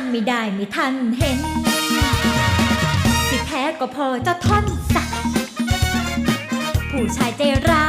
ำไม่ได้ไม่ทันเห็น ที่แท้ก็พอเจ้าท่อนสักผู้ชายใจร้